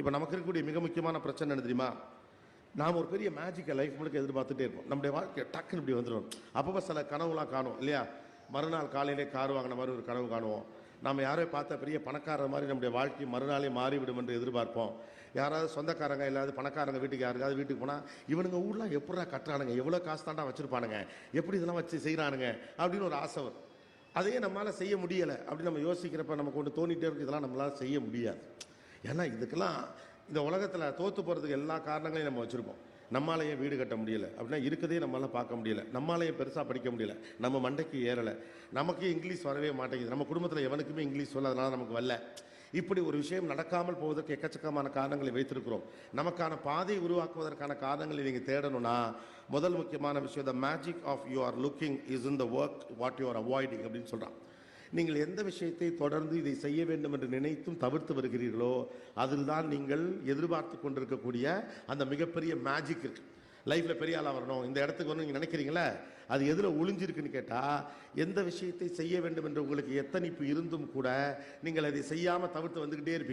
இப்போ நமக்கு இருக்கக்கூடிய மிக முக்கியமான பிரச்சனை என்ன தெரியுமா? நாம் ஒரு பெரிய மேஜிக்கை லைஃப் முழுக்க எதிர்பார்த்துட்டே இருப்போம். நம்முடைய வாழ்க்கை டக்குன்னு இப்படி வந்துடும் அப்பப்போ சில கனவுலாம் காணும் இல்லையா? மறுநாள் காலையிலே கார் வாங்கின மாதிரி ஒரு கனவு காணுவோம். நம்ம யாரோ பார்த்த பெரிய பணக்காரர் மாதிரி நம்முடைய வாழ்க்கை மறுநாளே மாறிவிடும் என்று எதிர்பார்ப்போம். யாராவது சொந்தக்காரங்க இல்லாத பணக்காரங்க வீட்டுக்கு யாருக்காவது வீட்டுக்கு போனால் இவனுங்க ஊர்லாம் எப்படா கட்டுறானுங்க? எவ்வளோ காசு தாண்டா வச்சுருப்பானுங்க? எப்படி இதெல்லாம் வச்சு செய்கிறானுங்க அப்படின்னு ஒரு ஆசை வரும். அதையே நம்மளால் செய்ய முடியலை அப்படின்னு நம்ம யோசிக்கிறப்ப நமக்கு ஒன்று தோண்டிகிட்டே இருக்கு இதெல்லாம் நம்மளால் செய்ய முடியாது. ஏன்னா இதுக்கெல்லாம் இந்த உலகத்தில் தோற்று போகிறதுக்கு எல்லா காரணங்களையும் நம்ம வச்சுருப்போம். நம்மளாலேயே வீடு கட்ட முடியல. அப்படின்னா இருக்கதே நம்மளால் பார்க்க முடியல. நம்மளாலேயே பெருசாக படிக்க முடியல. நம்ம மண்டைக்கு ஏறலை. நமக்கு இங்கிலீஷ் வரவே மாட்டேங்குது. நம்ம குடும்பத்தில் எவனுக்குமே இங்கிலீஷ் சொல்ல நமக்கு வரல. இப்படி ஒரு விஷயம் நடக்காமல் போவதற்கு எக்கச்சக்கமான காரணங்களை வைத்திருக்கிறோம். நமக்கான பாதையை உருவாக்குவதற்கான காரணங்களை நீங்கள் தேடணும்னா முதல் முக்கியமான விஷயம் the magic of you are looking is in the work what you are avoiding அப்படின்னு சொல்கிறான் நீங்கள் எந்த விஷயத்தை தொடர்ந்து இதை செய்ய வேண்டும் என்று நினைத்தும் தவிர்த்து வருகிறீர்களோ அதில் தான் நீங்கள் எதிர்பார்த்து கொண்டிருக்கக்கூடிய அந்த மிகப்பெரிய மேஜிக் இருக்கு. லைஃப்பில் பெரிய ஆளாக வரணும். இந்த இடத்துக்கு வரணும் நீங்கள் நினைக்கிறீங்களே? அது எதில் ஒளிஞ்சிருக்குன்னு கேட்டால் எந்த விஷயத்தை செய்ய வேண்டும் என்று உங்களுக்கு எத்தனிப்பு இருந்தும் கூட நீங்கள் அதை செய்யாமல் தவிர்த்து வந்துக்கிட்டே இருப்பீங்க.